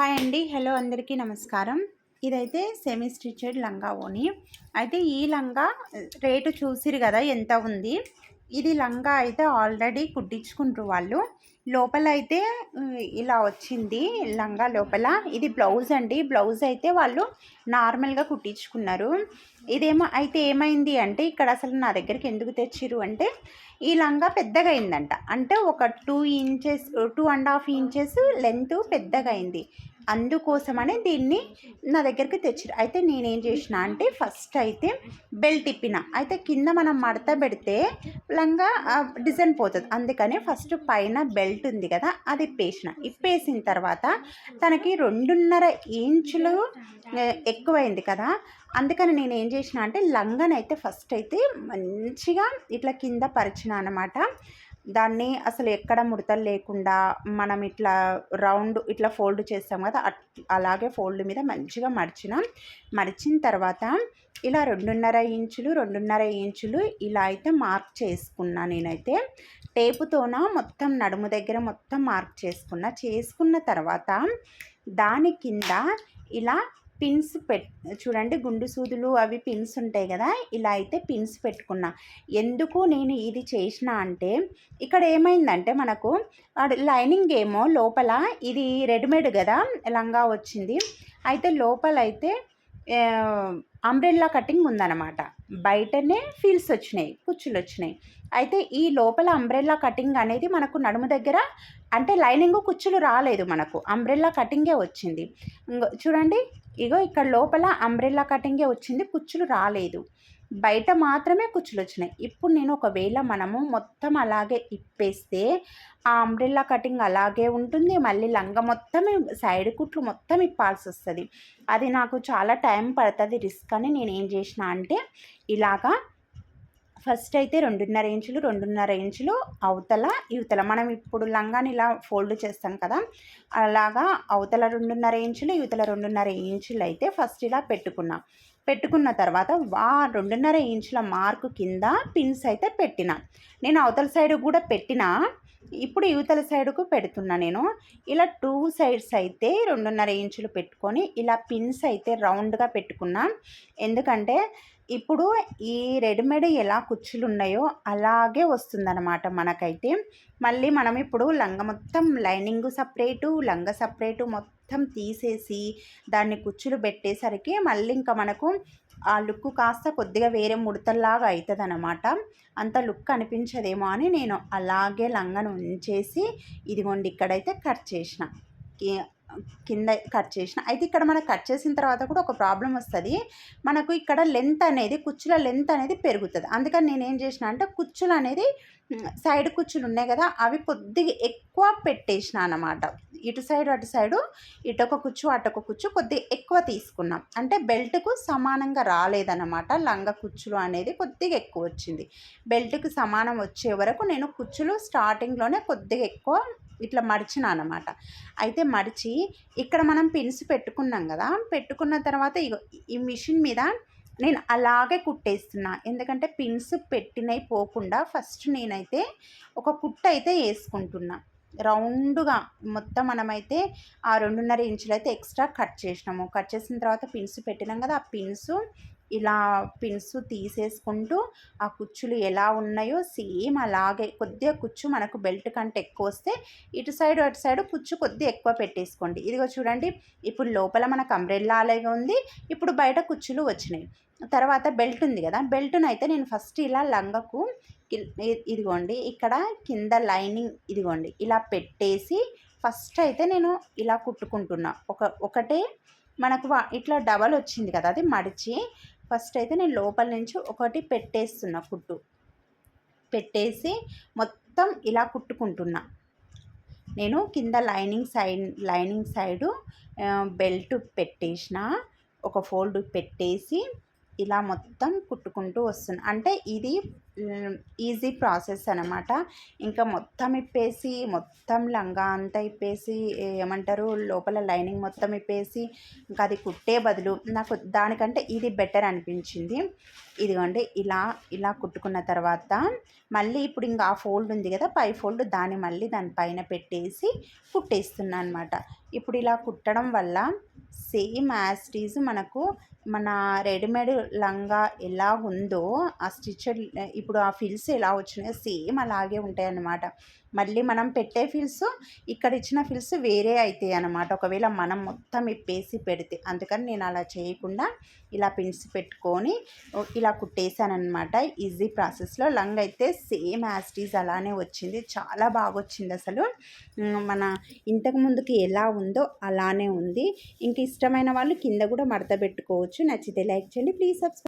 Hi అండి. Hello అందరికీ నమస్కారం. ఇదైతే సెమీ స్టిచెడ్ లంగా ఓని అయితే ఈ లంగా రేటు చూసిరు కదా ఎంత ఉంది? ఇది లంగా అయితే ఆల్రెడీ కుట్టించుకుంటారు వాళ్ళు. లోపల అయితే ఇలా వచ్చింది లంగా లోపల. ఇది బ్లౌజ్ అండి. బ్లౌజ్ అయితే వాళ్ళు నార్మల్గా కుట్టించుకున్నారు. ఇదేమో అయితే ఏమైంది అంటే ఇక్కడ అసలు నా దగ్గరికి ఎందుకు తెచ్చిరు అంటే ఈ లంగా పెద్దగా అయిందంట అంటే ఒక two inches two and half inches length పెద్దగా అయింది అందుకోసమనే దీన్ని నా దగ్గరికి తెచ్చారు. అయితే నేనేం చేసిన అంటే ఫస్ట్ అయితే బెల్ట్ ఇప్పిన. అయితే కింద మనం మడత పెడితే లంగా డిజైన్ పోతుంది. అందుకని ఫస్ట్ పైన బెల్ట్ ఉంది కదా అది ఇప్పేసిన. ఇప్పేసిన తర్వాత తనకి రెండున్నర ఇంచులు ఎక్కువైంది కదా అందుకని నేను ఏం చేసిన అంటే లంగనైతే ఫస్ట్ అయితే మంచిగా ఇట్లా కింద పరిచిన అనమాట దాన్ని అసలు ఎక్కడ ముడతలు లేకుండా మనం ఇట్లా రౌండ్ ఇట్లా ఫోల్డ్ చేస్తాం కదా అలాగే ఫోల్డ్ మీద మంచిగా మడిచినాం మడిచిన తర్వాత ఇలా రెండున్నర ఇంచులు రెండున్నర ఇంచులు ఇలా అయితే మార్క్ చేసుకున్నా నేనైతే. టేపుతోన మొత్తం నడుము దగ్గర మొత్తం మార్క్ చేసుకున్నా. చేసుకున్న తర్వాత దాని కింద ఇలా పిన్స్ పెట్ చూడండి గుండు సూదులు అవి పిన్స్ ఉంటాయి కదా ఇలా అయితే పిన్స్ పెట్టుకున్నా. ఎందుకు నేను ఇది చేసిన అంటే ఇక్కడ ఏమైందంటే మనకు లైనింగ్ ఏమో లోపల ఇది రెడీమేడ్ కదా లంగా వచ్చింది. అయితే లోపల అయితే అంబ్రెల్లా కటింగ్ ఉందన్నమాట. బయటనే ఫీల్స్ వచ్చినాయి కుచ్చులు వచ్చినాయి. అయితే ఈ లోపల అంబ్రెల్లా కటింగ్ అనేది మనకు నడుము దగ్గర అంటే లైనింగ్ కుచ్చులు రాలేదు మనకు. అంబ్రెల్లా కటింగే వచ్చింది. చూడండి ఇగో ఇక్కడ లోపల అంబ్రెల్లా కటింగే వచ్చింది కుచ్చులు రాలేదు. బయట మాత్రమే కుచ్చులు వచ్చినాయి. ఇప్పుడు నేను ఒకవేళ మనము మొత్తం అలాగే ఇప్పేస్తే ఆ అంబ్రెల్లా కటింగ్ అలాగే ఉంటుంది. మళ్ళీ లంగ మొత్తం సైడ్ కుట్లు మొత్తం ఇప్పాల్సి వస్తుంది. అది నాకు చాలా టైం పడుతుంది రిస్క్ అని నేను ఏం చేసిన అంటే ఇలాగా ఫస్ట్ అయితే రెండున్నర ఇంచులు రెండున్నర ఇంచులు అవతల ఇవతల మనం ఇప్పుడు లంగాని ఇలా ఫోల్డ్ చేస్తాం కదా అలాగా అవతల రెండున్నర ఇంచులు ఇవతల రెండున్నర ఇంచులు అయితే ఫస్ట్ ఇలా పెట్టుకున్నాం. పెట్టుకున్న తర్వాత వా రెండున్నర ఇంచుల మార్కు కింద పిన్స్ అయితే పెట్టిన. నేను అవతల సైడ్ కూడా పెట్టిన ఇప్పుడు యువతల సైడ్కు పెడుతున్నా నేను. ఇలా టూ సైడ్స్ అయితే రెండున్నర ఇంచులు పెట్టుకొని ఇలా పిన్స్ అయితే రౌండ్గా పెట్టుకున్నా. ఎందుకంటే ఇప్పుడు ఈ రెడీమేడ్ ఎలా కుచ్చులు ఉన్నాయో అలాగే వస్తుందన్నమాట మనకైతే. మళ్ళీ మనం ఇప్పుడు లంగ మొత్తం లైనింగ్ సపరేటు లంగ సపరేటు మొత్తం తీసేసి దాన్ని కుచ్చులు పెట్టేసరికి మళ్ళీ ఇంకా మనకు ఆ లుక్ కాస్త కొద్దిగా వేరే ముడతల్లాగా అవుతుంది అనమాట అంత లుక్ అనిపించదేమో అని నేను అలాగే లంగను ఉంచేసి ఇదిగోండి ఇక్కడైతే కట్ చేసిన. కింద కట్ చేసిన. అయితే ఇక్కడ మనకు కట్ చేసిన తర్వాత కూడా ఒక ప్రాబ్లం వస్తుంది. మనకు ఇక్కడ లెంత్ అనేది కుచ్చుల లెంత్ అనేది పెరుగుతుంది. అందుకని నేను ఏం చేసిన అంటే కుచ్చులు అనేది సైడ్ కుచ్చులు ఉన్నాయి కదా అవి కొద్దిగా ఎక్కువ పెట్టేసిన అనమాట ఇటు సైడ్ అటు సైడు ఇటొక కుచ్చు అటొక కుచ్చు కొద్దిగా ఎక్కువ తీసుకున్నాం. అంటే బెల్ట్కు సమానంగా రాలేదన్నమాట. లంగ కుచ్చులు అనేది కొద్దిగా ఎక్కువ వచ్చింది. బెల్ట్కు సమానం వచ్చే వరకు నేను కుచ్చులు స్టార్టింగ్లోనే కొద్దిగా ఎక్కువ ఇట్లా మడిచిన అనమాట అయితే మడిచి ఇక్కడ మనం పిన్స్ పెట్టుకున్నాం కదా పెట్టుకున్న తర్వాత ఈ మిషన్ మీద నేను అలాగే కుట్టేస్తున్నా. ఎందుకంటే పిన్స్ పెట్టినవి పోకుండా ఫస్ట్ నేనైతే ఒక కుట్ట అయితే వేసుకుంటున్నా. రౌండ్గా మొత్తం మనమైతే ఆ రెండున్నర ఇంచులు అయితే ఎక్స్ట్రా కట్ చేసినాము. కట్ చేసిన తర్వాత పిన్స్ పెట్టినాం కదా ఆ పిన్స్ ఇలా పిన్స్ తీసేసుకుంటూ ఆ కుచ్చులు ఎలా ఉన్నాయో సేమ్ అలాగే కొద్దిగా కుచ్చు మనకు బెల్ట్ కంటే ఎక్కువ వస్తే ఇటు సైడ్ అటు సైడ్ కుచ్చు కొద్దిగా ఎక్కువ పెట్టేసుకోండి. ఇదిగో చూడండి ఇప్పుడు లోపల మనకు అంబ్రెల్లా అలాగే ఉంది. ఇప్పుడు బయట కుచ్చులు వచ్చినాయి. తర్వాత బెల్ట్ ఉంది కదా బెల్ట్ను అయితే నేను ఫస్ట్ ఇలా లంగకు ఇదిగోండి ఇక్కడ కింద లైనింగ్ ఇదిగోండి ఇలా పెట్టేసి ఫస్ట్ అయితే నేను ఇలా కుట్టుకుంటున్నా. ఒక ఒకటే మనకు ఇట్లా డబల్ వచ్చింది కదా అది మడిచి ఫస్ట్ అయితే నేను లోపల నుంచి ఒకటి పెట్టేస్తున్నా కుట్టు. పెట్టేసి మొత్తం ఇలా కుట్టుకుంటున్నా. నేను కింద lining side lining side belt పెట్టేసిన. ఒక ఫోల్డ్ పెట్టేసి ఇలా మొత్తం కుట్టుకుంటూ వస్తున్నాను అంటే ఇది ఈజీ ప్రాసెస్ అనమాట ఇంకా మొత్తం ఇప్పేసి మొత్తం లంగా అంతా ఇప్పేసి ఏమంటారు లోపల లైనింగ్ మొత్తం ఇప్పేసి ఇంకా అది కుట్టే బదులు నాకు దానికంటే ఇది బెటర్ అనిపించింది. ఇదిగోండి ఇలా ఇలా కుట్టుకున్న తర్వాత మళ్ళీ ఇప్పుడు ఇంకా ఆ ఫోల్డ్ ఉంది కదా పై ఫోల్డ్ దాన్ని మళ్ళీ దానిపైన పెట్టేసి కుట్టేస్తున్నాను అనమాట ఇప్పుడు ఇలా కుట్టడం వల్ల సేమ్ యాస్టీజ్ మనకు మన రెడీమేడ్ లంగా ఎలా ఉందో ఆ స్టిచ్డ్ ఇప్పుడు ఆ ఫిల్స్ ఎలా వచ్చినాయో సేమ్ అలాగే ఉంటాయి అన్నమాట మళ్ళీ మనం పెట్టే ఫిల్స్ ఇక్కడ ఇచ్చిన ఫిల్స్ వేరే అవుతాయి అన్నమాట. ఒకవేళ మనం మొత్తం ఇప్పేసి పెడితే అందుకని నేను అలా చేయకుండా ఇలా పిన్స్ పెట్టుకొని ఇలా కుట్టేశానమాట ఈజీ ప్రాసెస్లో లంగ్ అయితే సేమ్ యాస్టీజ్ అలానే వచ్చింది. చాలా బాగా వచ్చింది అసలు. మన ఇంతకు ముందుకి ఎలా ఉందో అలానే ఉంది. ఇంక ఇష్టమైన వాళ్ళు కింద కూడా మడత పెట్టుకోవచ్చు. నచ్చితే లైక్ చేయండి. Please subscribe